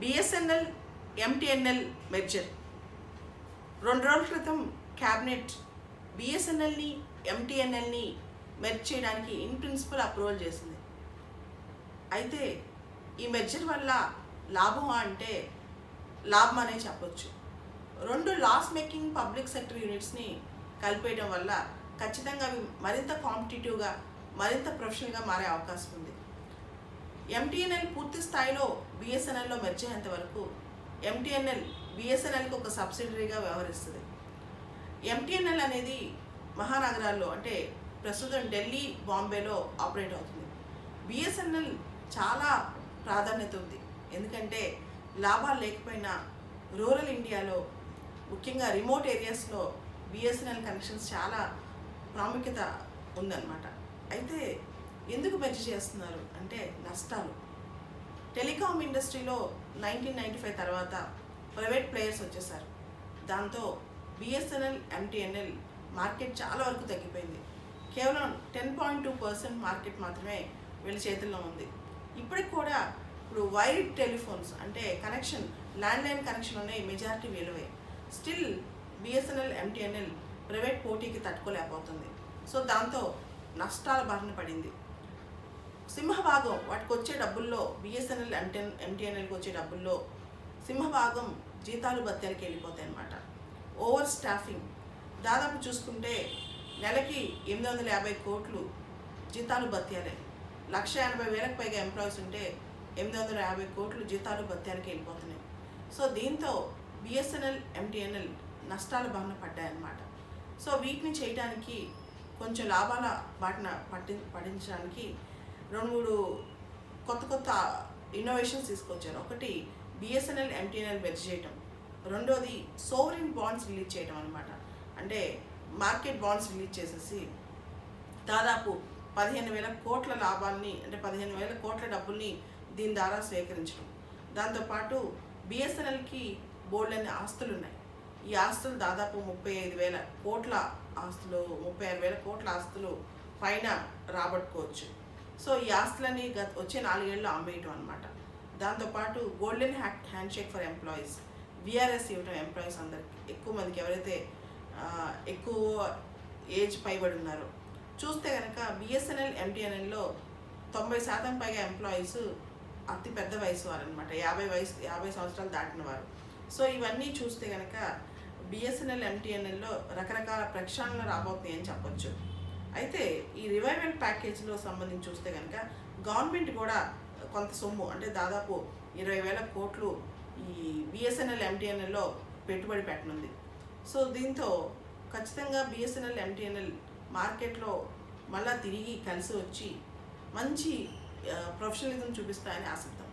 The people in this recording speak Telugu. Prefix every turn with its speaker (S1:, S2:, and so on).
S1: బిఎస్ఎన్ఎల్ ఎంటీఎన్ఎల్ మెర్జర్ రెండు రోజుల క్రితం క్యాబినెట్ బిఎస్ఎన్ఎల్ని ఎంటీఎన్ఎల్ని మెర్జ్ చేయడానికి ఇన్ ప్రిన్సిపల్ అప్రూవల్ చేసింది. అయితే ఈ మెర్జర్ వల్ల లాభం అంటే లాభం అనే చెప్పొచ్చు. రెండు లాస్ మేకింగ్ పబ్లిక్ సెక్టర్ యూనిట్స్ని కలిపేయడం వల్ల ఖచ్చితంగా అవి మరింత కాంపిటేటివ్గా మరింత ప్రొఫెషనల్గా మారే అవకాశం ఉంది. ఎంటీఎన్ఎల్ పూర్తి స్థాయిలో బిఎస్ఎన్ఎల్లో మెర్చేంత వరకు ఎంటీఎన్ఎల్ బిఎస్ఎన్ఎల్కి ఒక సబ్సిడరీగా వ్యవహరిస్తుంది. ఎంటీఎన్ఎల్ అనేది మహానగరాల్లో అంటే ప్రస్తుతం ఢిల్లీ బాంబేలో ఆపరేట్ అవుతుంది. బిఎస్ఎన్ఎల్ చాలా ప్రాధాన్యత ఉంది. ఎందుకంటే లాభాలు లేకపోయినా రూరల్ ఇండియాలో ముఖ్యంగా రిమోట్ ఏరియాస్లో బిఎస్ఎన్ఎల్ కనెక్షన్స్ చాలా ప్రాముఖ్యత ఉందన్నమాట. అయితే ఎందుకు మెర్జ్ చేస్తున్నారు? అంటే నష్టాలు. టెలికాం ఇండస్ట్రీలో నైన్టీన్ నైంటీ ఫైవ్ తర్వాత ప్రైవేట్ ప్లేయర్స్ వచ్చేసారు. దాంతో బిఎస్ఎన్ఎల్ ఎంటీఎన్ఎల్ మార్కెట్ చాలా వరకు తగ్గిపోయింది. కేవలం ten point two percent market మాత్రమే వీళ్ళ చేతుల్లో ఉంది. ఇప్పటికి కూడా ఇప్పుడు వైర్డ్ టెలిఫోన్స్ అంటే కనెక్షన్ ల్యాండ్లైన్ కనెక్షన్ ఉన్నాయి మెజారిటీ వీళ్ళవే. స్టిల్ బిఎస్ఎన్ఎల్ ఎంటీఎన్ఎల్ ప్రైవేట్ పోటీకి తట్టుకోలేకపోతుంది. సో దాంతో నష్టాల బారిన పడింది. సింహభాగం వాటికి వచ్చే డబ్బుల్లో బిఎస్ఎన్ఎల్ ఎంటెన్ ఎంటీఎన్ఎల్కి వచ్చే డబ్బుల్లో సింహభాగం జీతాలు భత్యాలకి వెళ్ళిపోతాయి అన్నమాట ఓవర్ స్టాఫింగ్ దాదాపు చూసుకుంటే నెలకి ఎనిమిది వందల యాభై కోట్లు జీతాలు భత్యాలే. లక్ష ఎనభై వేలకు పైగా ఎంప్లాయీస్ ఉంటే ఎనిమిది వందల యాభై కోట్లు జీతాలు భత్యాలకి వెళ్ళిపోతున్నాయి. సో దీంతో బిఎస్ఎన్ఎల్ ఎంటీఎన్ఎల్ నష్టాల బారిన పడ్డాయన్నమాట. సో వీటిని చేయడానికి కొంచెం లాభాల బాటన పట్టి పడించడానికి రెండు మూడు కొత్త కొత్త ఇన్నోవేషన్స్ తీసుకొచ్చారు. ఒకటి బిఎస్ఎన్ఎల్ ఎంటీఎన్ఎల్ మెర్జ్ చేయటం. రెండోది సోవరిన్ బాండ్స్ రిలీజ్ చేయటం అనమాట అంటే మార్కెట్ బాండ్స్ రిలీజ్ చేసేసి దాదాపు పదిహేను వేల కోట్ల లాభాల్ని అంటే పదిహేను వేల కోట్ల డబ్బుల్ని దీని ద్వారా సేకరించడం దాంతోపాటు బిఎస్ఎన్ఎల్కి బోల్డ్ అనే ఆస్తులు ఉన్నాయి ఈ ఆస్తులు దాదాపు ముప్పై ఐదు వేల కోట్ల ఆస్తులు ముప్పై ఆరు వేల కోట్ల ఆస్తులు పైన రాబట్టుకోవచ్చు. సో ఈ ఆస్తులని గత వచ్చే నాలుగేళ్ళు అమ్మేయటం అనమాట దాంతోపాటు golden hack handshake for employees VRS ఇవ్వటం ఎంప్లాయీస్ అందరికి. ఎక్కువ మందికి ఎవరైతే ఎక్కువ ఏజ్ పైబడి ఉన్నారో చూస్తే కనుక బిఎస్ఎన్ఎల్ ఎంటీఎన్ఎల్లో తొంభై శాతం పైగా ఎంప్లాయీస్ అతి పెద్ద వయసు వారు అనమాట యాభై వయసు యాభై సంవత్సరాలు దాటిన వారు. సో ఇవన్నీ చూస్తే కనుక బిఎస్ఎన్ఎల్ ఎంటీఎన్ఎల్లో రకరకాల ప్రక్షాళనలు రాబోతున్నాయి అని చెప్పొచ్చు. అయితే ఈ రివైవల్ ప్యాకేజ్లో సంబంధించి చూస్తే కనుక గవర్నమెంట్ కూడా కొంత సొమ్ము అంటే దాదాపు ఇరవై వేల కోట్లు ఈ బిఎస్ఎన్ఎల్ ఎంటీఎన్ఎల్లో పెట్టుబడి పెట్టనుంది. సో దీంతో ఖచ్చితంగా బిఎస్ఎన్ఎల్ ఎంటీఎన్ఎల్ మార్కెట్లో మళ్ళా తిరిగి కలిసి వచ్చి మంచి ప్రొఫెషనలిజం చూపిస్తాయని ఆశిద్దాం.